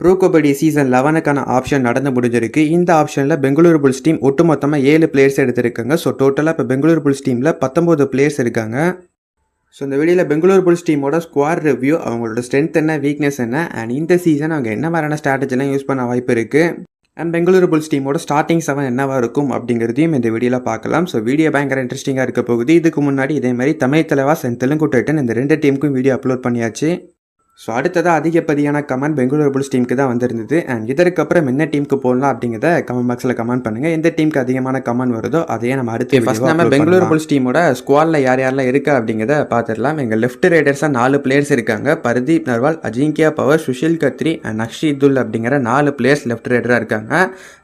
Bro kabaddi season லெவனுக்கான option நடந்து முடிஞ்சிருக்கு. இந்த ஆப்ஷனில் பெங்களூரு புல்ஸ் டீம் ஒட்டுமொத்தமாக ஏழு பிளேயர்ஸ் எடுத்திருக்காங்க. ஸோ டோட்டலாக இப்போ பெங்களூரு புல்ஸ் டீமில் பத்தொம்போது பிளேயர்ஸ் இருக்காங்க. ஸோ இந்த வீடியோவில் பெங்களூரு புல்ஸ் டீமோட ஸ்குவாட் ரிவ்யூ அவங்களோட ஸ்ட்ரென்த் என்ன வீக்னஸ் என்ன அண்ட் இந்த சீசன் அவங்க என்ன மாதிரியான ஸ்ட்ராட்டஜிலாம் யூஸ் பண்ண வாய்ப்பு இருக்குது அண்ட் பெங்களூரு புல்ஸ் டீமோட ஸ்டார்டிங் செவன் என்னவாக இருக்கும் அப்படிங்கிறதையும் இந்த வீடியோவில் பார்க்கலாம். ஸோ வீடியோ பயங்கர இன்ட்ரெஸ்டிங்காக இருக்க போகுது. இதுக்கு முன்னாடி இதே மாதிரி தமிழ் தலைவாஸ் அண்ட் தெலுங்கு டைட்டன் இந்த ரெண்டு டீமுக்கும் வீடியோ அப்லோட் பண்ணியாச்சு. ஸோ அடுத்ததாக அதிகப்படியான கமெண்ட் பெங்களூரு புல்ஸ் டீமுக்கு தான் வந்திருந்தது. அண்ட் இதற்கப்புறம் என்ன டீமுக்கு போடலாம் அப்படிங்கிறத கமெண்ட் பாக்ஸில் கமெண்ட் பண்ணுங்கள் எந்த டீமுக்கு அதிகமான கமெண்ட் வருதோ அதையே நம்ம அடுத்து ஃபஸ்ட் நம்ம பெங்களூரு புல்ஸ் டீமோட ஸ்குவாடில் யார் யாரெல்லாம் இருக்கா அப்படிங்கிறத பார்த்துடலாம். எங்கள் லெஃப்ட் ரைடர்ஸாக நாலு பிளேயர்ஸ் இருக்காங்க. பர்தீப் நர்வால் அஜிங்கியா பவர் சுஷில் கத்ரி அண்ட் நக்ஷிதுல் அப்படிங்கிற நாலு பிளேயர்ஸ் லெஃப்ட் ரைடராக இருக்காங்க.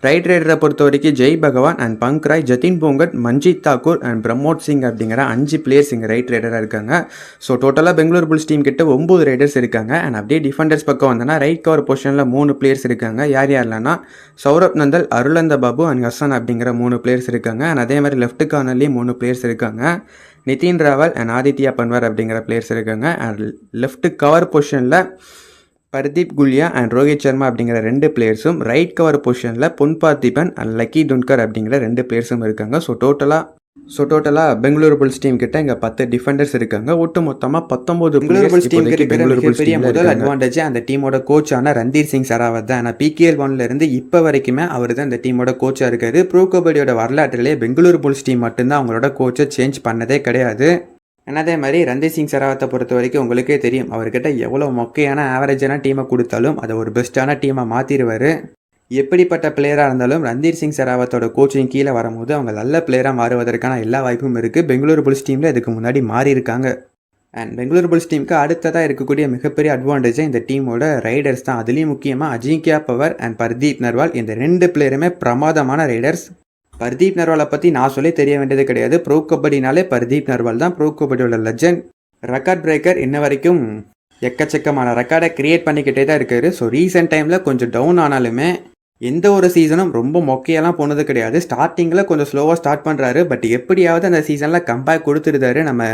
ரைட் ரைடரை பொறுத்த வரைக்கும் ஜெய் பகவான் அண்ட் பங்க்ராய் ஜதின் போங்கட் மஞ்சித் தாக்கூர் அண்ட் பிரமோத் சிங் அப்படிங்கிற அஞ்சு பிளேயர்ஸ் இங்கே ரைட் ரைடராக இருக்காங்க. ஸோ டோட்டலாக பெங்களூர் புல்ஸ் டீம் கிட்ட ஒம்பது ரைடர்ஸ் இருக்காங்க. அண்ட் அப்படியே டிஃபெண்டர்ஸ் பக்கம் வந்தோன்னா ரைட் கவர் பொசிஷனில் மூணு பிளேயர்ஸ் இருக்காங்க. யார் யாரெல்லாம்னா சௌரப் நந்தல் அருளந்த பாபு அண்ட் ஹசன் அப்படிங்கிற மூணு பிளேயர்ஸ் இருக்காங்க. அண்ட் அதே மாதிரி லெஃப்ட் கார்னர்லேயும் மூணு பிளேயர்ஸ் இருக்காங்க. நிதின் ராவல் அண்ட் ஆதித்யா பன்வார் அப்படிங்கிற பிளேயர்ஸ் இருக்காங்க. அண்ட் லெஃப்ட் கவர் பொசிஷனில் பர்தீப் குல்யா அண்ட் ரோஹித் சர்மா அப்படிங்கிற ரெண்டு பிளேயர்ஸும் ரைட் கவர் பொசிஷனில் பொன் பார்த்திபன் அண்ட் லக்கி துன்கர் அப்படிங்கிற ரெண்டு பிளேயர்ஸும் இருக்காங்க. ஸோ டோட்டலாக ஸோ டோட்டலாக பெங்களூரு புல்ஸ் டீம் கிட்ட இங்கே பத்து டிஃபெண்டர்ஸ் இருக்காங்க. ஒட்டு மொத்தமாக பத்தொம்போது பெங்களூரு புல்ஸ் டீம் பெரிய முதல் அட்வான்டேஜ் அந்த டீமோட கோச்சான ரந்தீர் சிங் சராவத் தான். ஆனால் பிகேஎல் ஒன்ல இருந்து இப்போ வரைக்குமே அவர் தான் இந்த டீமோட கோச்சாக இருக்காரு. ப்ரோ கபடியோட வரலாற்றிலே பெங்களூரு புல்ஸ் டீம் மட்டும்தான் அவங்களோட கோச்சை சேஞ்ச் பண்ணதே கிடையாது. அதே மாதிரி ரந்தீர் சிங் சராவத்தை பொறுத்த வரைக்கும் உங்களுக்கே தெரியும். அவர்கிட்ட எவ்வளோ மொக்கையான ஆவரேஜான டீமை கொடுத்தாலும் அதை ஒரு பெஸ்ட்டான டீமை மாற்றிடுவார் எப்படிப்பட்ட பிளேயராக இருந்தாலும் ரந்தீர் சிங் செராவத்தோட கோச்சிங் கீழே வரும்போது அவங்க நல்ல பிளேயராக மாறுவதற்கான எல்லா வாய்ப்பும் இருக்குது பெங்களூரு புல்ஸ் டீமில் இதுக்கு முன்னாடி மாறி இருக்காங்க அண்ட் பெங்களூரு புல்ஸ் டீமுக்கு அடுத்ததாக இருக்கக்கூடிய மிகப்பெரிய அட்வான்டேஜே இந்த டீமோட ரைடர்ஸ் தான். அதுலேயும் முக்கியமாக அஜிங்கியா பவர் அண்ட் பர்தீப் நர்வால். இந்த ரெண்டு பிளேயருமே பிரமாதமான ரைடர்ஸ் பர்தீப் நர்வாலை பற்றி நான் சொல்லி தெரிய வேண்டியது கிடையாது. ப்ரோ கபடினாலே பர்தீப் நர்வால் தான் ப்ரோ கபடியோட லெஜண்ட் ரெக்கார்ட் பிரேக்கர் இன்ன வரைக்கும் எக்கச்சக்கமான ரெக்கார்டை க்ரியேட் பண்ணிக்கிட்டே தான் இருக்காரு. ஸோ ரீசெண்ட் டைமில் கொஞ்சம் டவுன் ஆனாலுமே எந்த ஒரு சீசனும் ரொம்ப மொக்கையெல்லாம் போனது கிடையாது. ஸ்டார்டிங்கில் கொஞ்சம் ஸ்லோவாக ஸ்டார்ட் பண்ணுறாரு பட் எப்படியாவது அந்த சீசனில் கம்பேக் கொடுத்துருந்தாரு நம்ம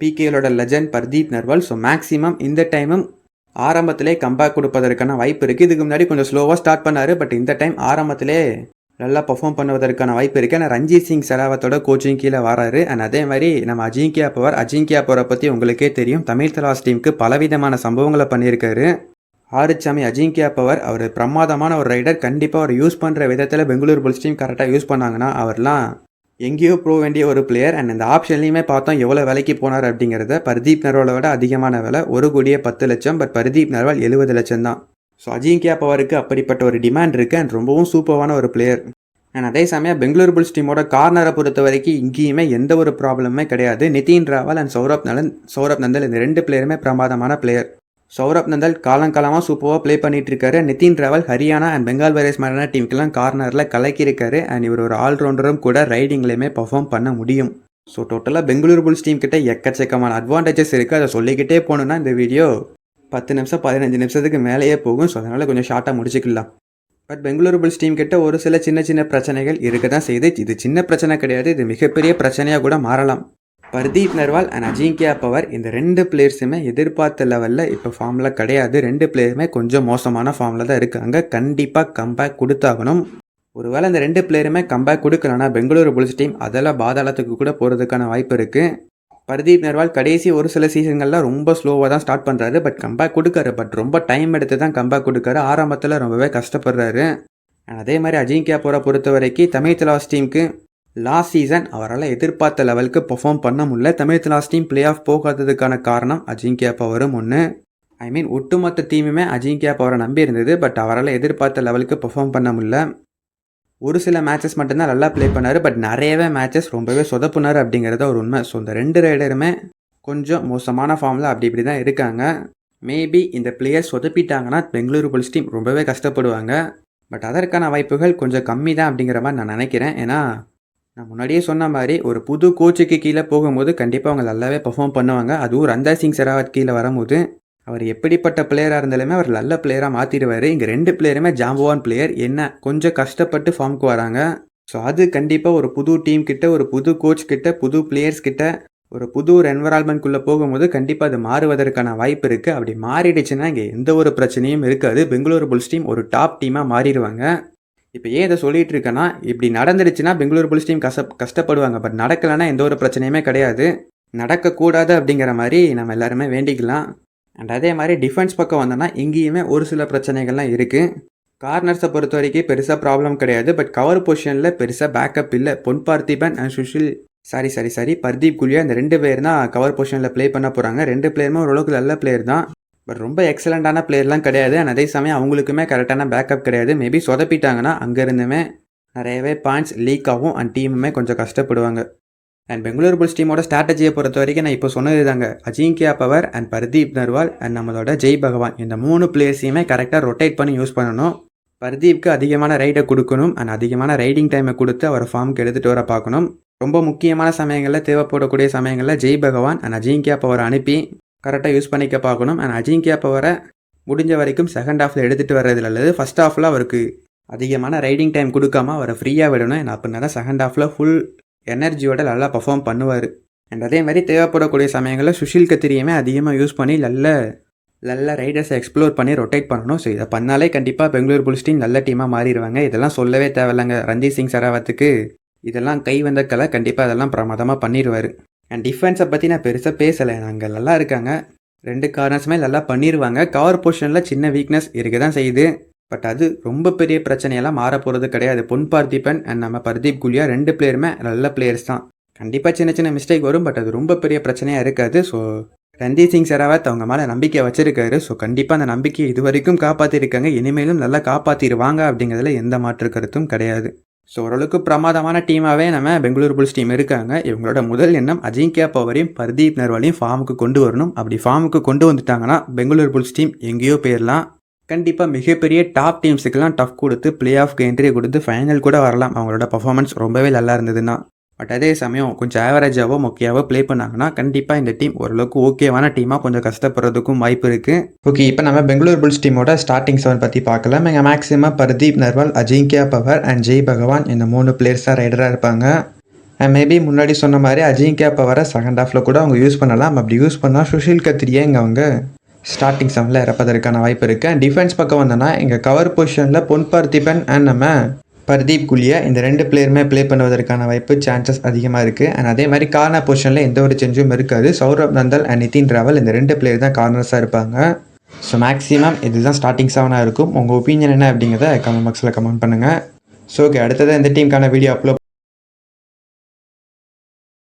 பிகேலோட legend Pardeep Narwal so maximum இந்த டைமும் ஆரம்பத்திலே கம்பேக் கொடுப்பதற்கான வாய்ப்பு இருக்குது இதுக்கு முன்னாடி கொஞ்சம் ஸ்லோவாக ஸ்டார்ட் பண்ணார். பட் இந்த டைம் ஆரம்பத்திலே நல்லா பர்ஃபார்ம் பண்ணுவதற்கான வாய்ப்பு இருக்குது ஆனால் ரஞ்சித் சிங் சராவத்தோட கோச்சிங் கீழே வராரு. அண்ட் அதே மாதிரி நம்ம அஜிங்கியா பவர். அஜிங்கியா பவரை பற்றி உங்களுக்கே தெரியும். தமிழ் தலாஸ் டீமுக்கு பலவிதமான சம்பவங்களை பண்ணியிருக்காரு. ஆறுச்சாமி அஜிங்கியா பவர் அவர் பிரமாதமான ஒரு ரைடர். கண்டிப்பாக அவர் யூஸ் பண்ணுற விதத்தில் பெங்களூர் புல்ஸ் டீம் கரெக்டாக யூஸ் பண்ணாங்கன்னா அவர்லாம் எங்கேயோ போக வேண்டிய ஒரு பிளேயர். அண்ட் இந்த ஆப்ஷன்லையுமே பார்த்தோம் எவ்வளோ விலைக்கு போனார் அப்படிங்கிறத. பர்தீப் நர்வாலை விட அதிகமான விலை. ஒரு கோடியே பத்து லட்சம். பட் பர்தீப் நர்வால் எழுபது லட்சம் தான். ஸோ அஜிங்கியா பவருக்கு அப்படிப்பட்ட ஒரு டிமாண்ட் இருக்குது அண்ட் ரொம்பவும் சூப்பரான ஒரு பிளேயர் அண்ட் அதே சமயம் பெங்களூர் புல்ஸ் டீமோட கார்னரை பொறுத்த வரைக்கும் இங்கேயுமே எந்த ஒரு ப்ராப்ளமுமே கிடையாது. நிதின் ராவல் அண்ட் சௌரப் நலன் சௌரப் நந்தல் இந்த ரெண்டு பிளேயருமே பிரமாதமான பிளேயர் சௌரப் நந்தல் காலங்காலமாக சூப்பராக ப்ளே பண்ணிட்டு இருக்காரு நிதின் ராவல் ஹரியானா அண்ட் பெங்கால் வைரஸ் மாதிரியான டீமுக்கெல்லாம் கார்னரில் கலக்கியிருக்காரு. அண்ட் இவர் ஒரு ஆல்ரவுண்டரும் கூட ரைடிங்லேயுமே பர்ஃபார்ம் பண்ண முடியும். ஸோ டோட்டலாக பெங்களூர் புல்ஸ் டீம் கிட்ட எக்கச்சக்கமான அட்வான்டேஜஸ் இருக்குது அதை சொல்லிக்கிட்டே போகணுன்னா இந்த வீடியோ பத்து நிமிஷம் பதினஞ்சு நிமிஷத்துக்கு மேலேயே போகும். ஸோ அதனால் கொஞ்சம் ஷார்ட்டாக முடிச்சுக்கலாம். பட் பெங்களூரு புல்ஸ் டீம் கிட்ட ஒரு சில சின்ன சின்ன பிரச்சனைகள் இருக்க தான் செய்யுது இது சின்ன பிரச்சனை கிடையாது. இது மிகப்பெரிய பிரச்சனையாக கூட மாறலாம். பர்தீப் நர்வால் அண்ட் அஜிங்கியா பவர் இந்த ரெண்டு பிளேயர்ஸுமே எதிர்பார்த்த லெவலில் இப்போ ஃபார்மில் கிடையாது. ரெண்டு பிளேயருமே கொஞ்சம் மோசமான ஃபார்மில் தான் இருக்காங்க. கண்டிப்பாக கம்பேக் கொடுத்தாகணும். ஒருவேளை இந்த ரெண்டு பிளேயருமே கம்பேக் கொடுக்கலன்னா பெங்களூரு புல்ஸ் டீம் அதெல்லாம் பாதாளத்துக்கு கூட போகிறதுக்கான வாய்ப்பு இருக்குது பர்தீப் நர்வால் கடைசி ஒரு சில சீசன்கள்லாம் ரொம்ப ஸ்லோவாக தான் ஸ்டார்ட் பண்ணுறாரு பட் கம்பேக் கொடுக்காரு. பட் ரொம்ப டைம் எடுத்து தான் கம்பேக் கொடுக்காரு. ஆரம்பத்தில் ரொம்பவே கஷ்டப்படுறாரு. அதே மாதிரி அஜிங்கியா போகிற பொறுத்த வரைக்கும் தமிழ் தலாஸ் டீமுக்கு லாஸ்ட் சீசன் அவரால் எதிர்பார்த்த லெவலுக்கு பெர்ஃபார்ம் பண்ண முடியல. Tamil last team play off போகாததுக்கான காரணம் அஜிங்கியா பவரும் ஒன்று ஐ மீன் ஒட்டுமொத்த டீமுமே அஜிங்கியா பவரை நம்பி இருந்தது பட் அவரால் எதிர்பார்த்த லெவலுக்கு பெர்ஃபார்ம் பண்ண முடியல. ஒரு சில மேட்சஸ் மட்டும்தான் நல்லா ப்ளே பண்ணார் பட் நிறையவே மேட்சஸ் ரொம்பவே சொதப்புனார் அப்படிங்கிறத ஒரு உண்மை. ஸோ இந்த ரெண்டு ரைடருமே கொஞ்சம் மோசமான ஃபார்மில் அப்படி இப்படி தான் இருக்காங்க. மேபி இந்த பிளேயர்ஸ் சொதப்பிட்டாங்கன்னா பெங்களூரு புல்ஸ் டீம் ரொம்பவே கஷ்டப்படுவாங்க. பட் அதற்கான வாய்ப்புகள் கொஞ்சம் கம்மி தான் அப்படிங்கிற மாதிரி நான் நினைக்கிறேன். ஏன்னா நான் முன்னாடியே சொன்ன மாதிரி ஒரு புது கோச்சுக்கு கீழே போகும்போது கண்டிப்பாக அவங்க நல்லாவே பெர்ஃபார்ம் பண்ணுவாங்க. அதுவும் ரந்தா சிங் செராவத் கீழே வரும்போது அவர் எப்படிப்பட்ட பிளேயராக இருந்தாலுமே அவர் நல்ல பிளேயராக மாற்றிடுவார் இங்கே ரெண்டு பிளேயருமே ஜாம்பவான் பிளேயர் என்ன கொஞ்சம் கஷ்டப்பட்டு ஃபார்முக்கு வராங்க. ஸோ அது கண்டிப்பாக ஒரு புது டீம் கிட்ட ஒரு புது கோச் கிட்ட புது பிளேயர்ஸ் கிட்ட ஒரு புது ஒரு என்வரான்மெண்ட்குள்ளே போகும்போது கண்டிப்பாக அது மாறுவதற்கான வாய்ப்பு இருக்குது அப்படி மாறிடுச்சுன்னா இங்கே எந்த ஒரு பிரச்சனையும் இருக்காது. பெங்களூரு புல்ஸ் டீம் ஒரு டாப் டீமாக மாறிடுவாங்க. இப்போ ஏன் இதை சொல்லிட்டு இருக்கேன்னா இப்படி நடந்துடுச்சுன்னா பெங்களூர் போலீஸ் டீம் கஷ்ட கஷ்டப்படுவாங்க. பட் நடக்கலைன்னா எந்த ஒரு பிரச்சனையுமே கிடையாது. நடக்கக்கூடாது அப்படிங்கிற மாதிரி நம்ம எல்லாருமே வேண்டிக்கலாம். அண்ட் அதே மாதிரி டிஃபென்ஸ் பக்கம் வந்தோன்னா இங்கேயுமே ஒரு சில பிரச்சனைகள்லாம் இருக்குது கார்னர்ஸை பொறுத்த வரைக்கும் பெருசாக ப்ராப்ளம் கிடையாது. பட் கவர் பொசிஷனில் பெருசாக பேக்கப் இல்லை. Pon Parthiban and Sushil sorry sorry sorry Pardeep Kuliya இந்த ரெண்டு பேர் தான் கவர் பொசிஷனில் ப்ளே பண்ண போகிறாங்க ரெண்டு பிளேயருமே ஓரளவுக்கு நல்ல பிளேயர் தான். பட் ரொம்ப எக்ஸலண்ட்டான பிளேயர்லாம் கிடையாது. அண்ட் அதே சமயம் அவங்களுக்குமே கரெக்டான பேக்கப் கிடையாது. மேபி சொதப்பிட்டாங்கன்னா அங்கேருந்துமே நிறையவே பாயிண்ட்ஸ் லீக் ஆகும் அண்ட் டீமுமே கொஞ்சம் கஷ்டப்படுவாங்க. அண்ட் பெங்களூர் புல்ஸ் டீமோட ஸ்ட்ராட்டஜியை பொறுத்த வரைக்கும் நான் இப்போ சொன்னது தாங்க அஜிங்கியா பவர் அண்ட் பர்தீப் நர்வால் அண்ட் நம்மளோட ஜெய் பகவான். இந்த மூணு பிளேயர்ஸையுமே கரெக்டாக ரொட்டேட் பண்ணி யூஸ் பண்ணணும். பர்தீப்க்கு அதிகமான ரைடை கொடுக்கணும் அண்ட் அதிகமான ரைடிங் டைமை கொடுத்து அவரை ஃபார்முக்கு எடுத்துகிட்டு வர பார்க்கணும். ரொம்ப முக்கியமான சமயங்களில் தேவைப்படக்கூடிய சமயங்களில் ஜெய் பகவான் அண்ட் அஜிங்கியா பவரை அனுப்பி கரெக்டாக யூஸ் பண்ணிக்க பார்க்கணும். அண்ட் அஜிங்கியா பவரை முடிஞ்ச வரைக்கும் செகண்ட் ஹாஃபில் எடுத்துகிட்டு வர்றது நல்லது. ஃபஸ்ட் ஹாஃபில் அவருக்கு அதிகமான ரைடிங் டைம் கொடுக்காம அவரை ஃப்ரீயாக விடணும். அண்ட் அப்படின்னா தான் செகண்ட் ஹாஃபில் ஃபுல் எனர்ஜியோட நல்லா பர்ஃபார்ம் பண்ணுவார். அண்ட் அதே மாதிரி தேவைப்படக்கூடிய சமயங்களில் சுஷில் கத்திரியுமே அதிகமாக யூஸ் பண்ணி நல்ல நல்ல ரைடர்ஸை எக்ஸ்ப்ளோர் பண்ணி ரொட்டேட் பண்ணணும். ஸோ இதை பண்ணாலே கண்டிப்பாக பெங்களூர் புல்ஸ் டீம் நல்ல டீமாக மாறிடுவாங்க. இதெல்லாம் சொல்லவே தேவையில்லைங்க. ரஞ்சித் சிங் சராவத்துக்கு இதெல்லாம் கை வந்த கலை கண்டிப்பாக அதெல்லாம் பிரமாதமாக பண்ணிடுவார். அண்ட் டிஃபென்ஸை பற்றி நான் பெருசாக பேசலை. நாங்கள் நல்லா இருக்காங்க. ரெண்டு கார்னர்ஸுமே நல்லா பண்ணிடுவாங்க கவர் பொசிஷனில் சின்ன வீக்னஸ் இருக்க தான் செய்யுது. பட் அது ரொம்ப பெரிய பிரச்சனையெல்லாம் மாற போகிறது கிடையாது. பொன் பார்த்திபன் அண்ட் நம்ம பர்தீப் குலியா ரெண்டு பிளேயருமே நல்ல பிளேயர்ஸ் தான். கண்டிப்பாக சின்ன சின்ன மிஸ்டேக் வரும். பட் அது ரொம்ப பெரிய பிரச்சனையாக இருக்காது. ஸோ ரந்தீப் சிங் சராவத் அவங்க மேலே நம்பிக்கை வச்சிருக்காரு. ஸோ கண்டிப்பாக அந்த நம்பிக்கையை இது வரைக்கும் காப்பாற்றிருக்காங்க இனிமேலும் நல்லா காப்பாற்றிடுவாங்க அப்படிங்கிறதுல எந்த மாற்று கருத்தும் கிடையாது. ஸோ ஓரளவுக்கு பிரமாதமான டீமாகவே நம்ம பெங்களூர் புல்ஸ் டீம் இருக்காங்க. இவங்களோட முதல் எண்ணம் அஜிங்கியா பவரையும் பர்தீப் நர்வாலையும் ஃபார்முக்கு கொண்டு வரணும். அப்படி ஃபார்முக்கு கொண்டு வந்துட்டாங்கன்னா பெங்களூர் புல்ஸ் டீம் எங்கேயோ போயிடலாம் கண்டிப்பாக மிகப்பெரிய டாப் டீம்ஸுக்கெல்லாம் டஃப் கொடுத்து பிளே ஆஃப்க்கு என்ட்ரி கொடுத்து ஃபைனல் கூட வரலாம். அவங்களோட பர்ஃபார்மன்ஸ் ரொம்பவே நல்லா இருந்ததுன்னா. பட் அதே சமயம் கொஞ்சம் ஆவரேஜாவோ மொக்கையாவோ ப்ளே பண்ணாங்கன்னா கண்டிப்பாக இந்த டீம் ஓரளவுக்கு ஓகேவான டீமாக கொஞ்சம் கஷ்டப்படுறதுக்கும் வாய்ப்பு இருக்குது ஓகே இப்போ நம்ம பெங்களூர் புல்ஸ் டீமோட ஸ்டார்டிங் செவன் பற்றி பார்க்கலாம். எங்கள் மேக்ஸிமம் பர்தீப் நர்வால் அஜிங்கியா பவர் அண்ட் ஜெய் பகவான் இந்த மூணு பிளேயர்ஸாக ரைடராக இருப்பாங்க. அண்ட் மேபி முன்னாடி சொன்ன மாதிரி அஜிங்கியா பவரை செகண்ட் ஹாஃபில் கூட அவங்க யூஸ் பண்ணலாம். அப்படி யூஸ் பண்ணால் சுஷில் கத்திரியே இங்கே அவங்க ஸ்டார்டிங் செவனில் இறப்பதற்கான வாய்ப்பு இருக்குது அண்ட் டிஃபென்ஸ் பக்கம் வந்தோன்னா எங்கள் கவர் பொசிஷனில் பொன் பார்த்திபன் அண்ட் நம்ம பர்தீப் குலியா இந்த ரெண்டு பிளேயருமே ப்ளே பண்ணுவதற்கான வாய்ப்பு சான்சஸ் அதிகமாக இருக்குது அண்ட் அதே மாதிரி கார்னர் பொசிஷனில் எந்த ஒரு சேஞ்சும் இருக்காது. சௌரப் நந்தல் அண்ட் நிதின் ராவல் இந்த ரெண்டு பிளேயர் தான் கார்னர்ஸாக இருப்பாங்க. ஸோ மேக்ஸிமம் இதுதான் ஸ்டார்டிங் செவனாக இருக்கும். உங்கள் ஒப்பீனியன் என்ன அப்படிங்கிறத கமெண்ட் பாக்ஸில் கமெண்ட் பண்ணுங்கள் ஸோ ஓகே அடுத்தது இந்த டீமுக்கான வீடியோ அப்லோட்